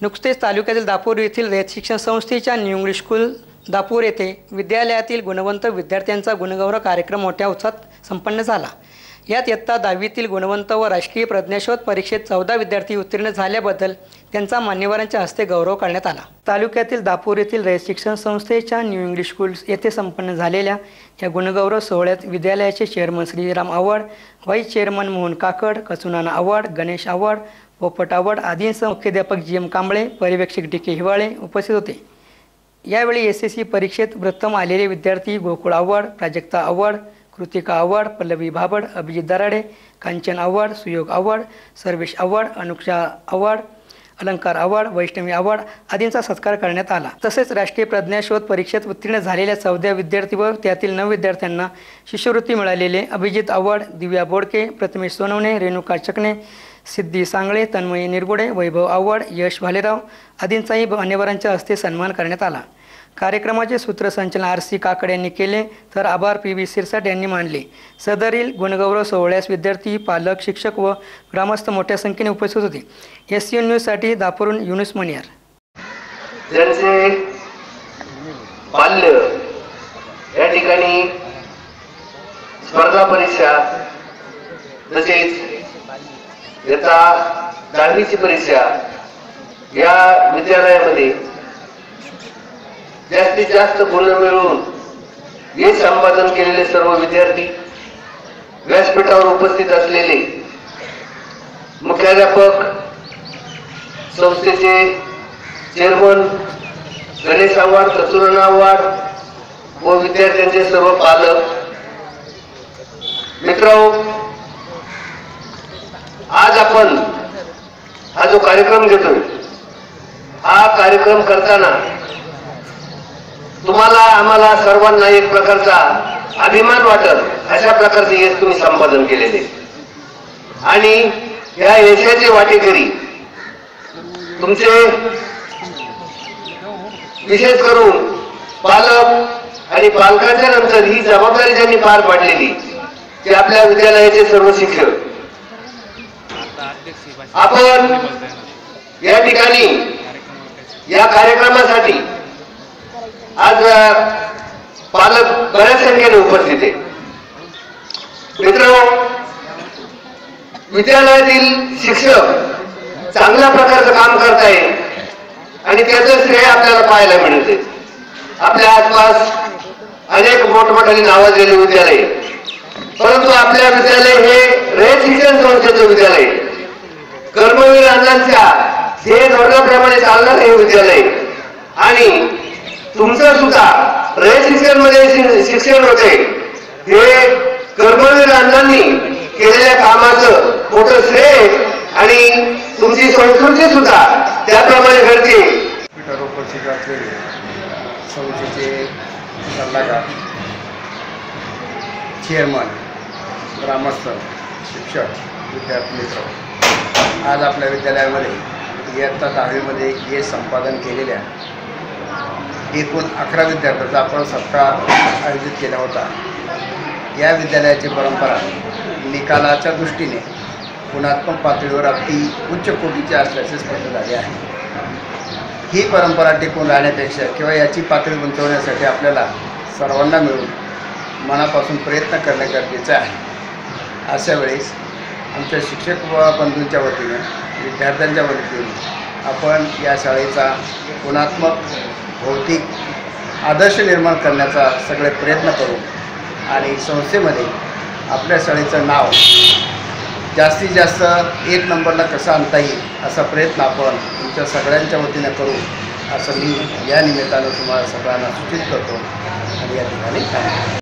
नुकतेच तालुक्यातील दापूर येथील रयत शिक्षण संस्थेच्या न्यू इंग्लिश स्कूल दापूर येथे विद्यालयातील गुणवंत विद्यार्थ्यांचा गुणगौरव कार्यक्रम मोठ्या उत्साहात संपन्न झाला. यात इयत्ता दहावीतील गुणवंत व राजकीय प्रज्ञाशोध परीक्षेत चौदा विद्यार्थी उत्तीर्ण झाल्याबद्दल त्यांचा मान्यवरांच्या हस्ते गौरव करण्यात आला. तालुक्यातील दापूर येथील रयत शिक्षण संस्थेच्या न्यू इंग्लिश स्कूल येथे संपन्न झालेल्या या गुणगौरव सोहळ्यात विद्यालयाचे चेअरमन श्रीराम आवड व्हाईस चेअरमन मोहन काकड कसुनाना आव्हाड गणेश आवड पोपट आवड आदींसह मुख्याध्यापक जी एम कांबळे पर्यवेक्षक डी के हिवाळे उपस्थित होते. यावेळी एस एस सी परीक्षेत प्रथम आलेले विद्यार्थी गोकुळ आवड प्राजक्ता आवड कृतिका आव्हाड पल्लवी भाबड अभिजित दराडे कांचन आव्हाड सुयोग आव्हाड सर्वेश आव्हाड अनुक्षा आव्हाड अलंकार आव्हाड वैष्णवी आव्हाड आदींचा सत्कार करण्यात आला. तसेच राष्ट्रीय प्रज्ञाशोध परीक्षेत उत्तीर्ण झालेल्या चौदा विद्यार्थी व त्यातील नऊ विद्यार्थ्यांना शिष्यवृत्ती मिळालेले. अभिजित आव्हाड दिव्या बोडके प्रथमेश सोनवणे रेणुका चकणे सिद्धी सांगळे तन्मयी निरगुडे वैभव आव्हाड यश भालेराव आदींचाही मान्यवरांच्या हस्ते सन्मान करण्यात आला. कार्यक्रमाचे सूत्रसंचलन आर सी काकड यांनी केले तर आभार पी व्ही सिरसाट यांनी मानले. सदरील गुणगौरव सोहळ्यास विद्यार्थी पालक शिक्षक व ग्रामस्थ मोठ्या संख्येने उपस्थित होते. एस सी न्यूजसाठी दापरून युनुस मनियार ज्यांचे बाल्य या ठिकाणी स्पर्धा परीक्षा तसेच याचा दहावीची परीक्षा या विद्यालयामध्ये जास्तीत जास्त गुण मिळवून हे संपादन केलेले सर्व विद्यार्थी व्यासपीठावर उपस्थित असलेले मुख्याध्यापक संस्थेचे चेअरमन गणेश आव्हाड कस्तुरना आव्हाड व विद्यार्थ्यांचे सर्व पालक. मित्र आज आपण हा जो कार्यक्रम घेतोय हा कार्यक्रम करताना तुम्हाला आम्हाला सर्वांना एक प्रकारचा अभिमान वाटत अशा प्रकारचे यश तुम्ही संपादन केलेले. आणि या यशाचे वाटेकरी तुमचे विशेष करून पालक आणि पालकांच्या नंतर ही जबाबदारी ज्यांनी पार पाडलेली ते आपल्या विद्यालयाचे सर्व शिक्षक. आपण या ठिकाणी या कार्यक्रमासाठी आज पालक बऱ्याच संख्येने उपस्थित आहे. मित्र विद्यालयातील शिक्षक चांगल्या प्रकारचं काम करताय आणि त्याचं श्रेय आपल्याला पाहायला मिळते आपल्या आसपास अनेक मोठमोठ्याने नावाजलेले विद्यालय. परंतु आपल्या विद्यालय हे रयत शिक्षण संस्थेचं विद्यालय. कर्मवीर अण्णांच्या ध्येय धोरणाप्रमाणे चालणार हे विद्यालय. आणि तुमचं सुद्धा रयत शिक्षण शिक्षण होते. हे कर्मवीर अण्णांनी केलेल्या कामाचं मोठं श्रेय आणि तुमची संस्कृती सुद्धा त्याप्रमाणे घडते. उपस्थित असलेले संस्थेचे सल्लागार चेअरमन ग्रामस्थ शिक्षक विद्यार्थी मित्र. आज आपल्या विद्यालयामध्ये इयत्ता दहावीमध्ये यश संपादन केलेल्या एकूण अकरा विद्यार्थ्यांचा आपण सप्ताह आयोजित केला होता. या विद्यालयाची परंपरा निकालाच्या दृष्टीने गुणात्मक पातळीवर अगदी उच्च कोटीची असल्याचे स्पष्ट झाले आहे. ही परंपरा टिकून राहण्यापेक्षा किंवा याची पातळी उंचवण्यासाठी आपल्याला सर्वांना मिळून मनापासून प्रयत्न करणे गरजेचे आहे. अशा वेळेस आमच्या शिक्षक व बंधूंच्या वतीने विद्यार्थ्यांच्या वतीने आपण या शाळेचा गुणात्मक भौतिक आदर्श निर्माण करण्याचा सगळे प्रयत्न करू आणि संस्थेमध्ये आपल्या शाळेचं नाव जास्तीत जास्त एक नंबरला कसं आणता येईल असा प्रयत्न आपण तुमच्या सगळ्यांच्या वतीनं करू असं मी या निमित्तानं तुम्हाला सगळ्यांना सूचित करतो. आणि या ठिकाणी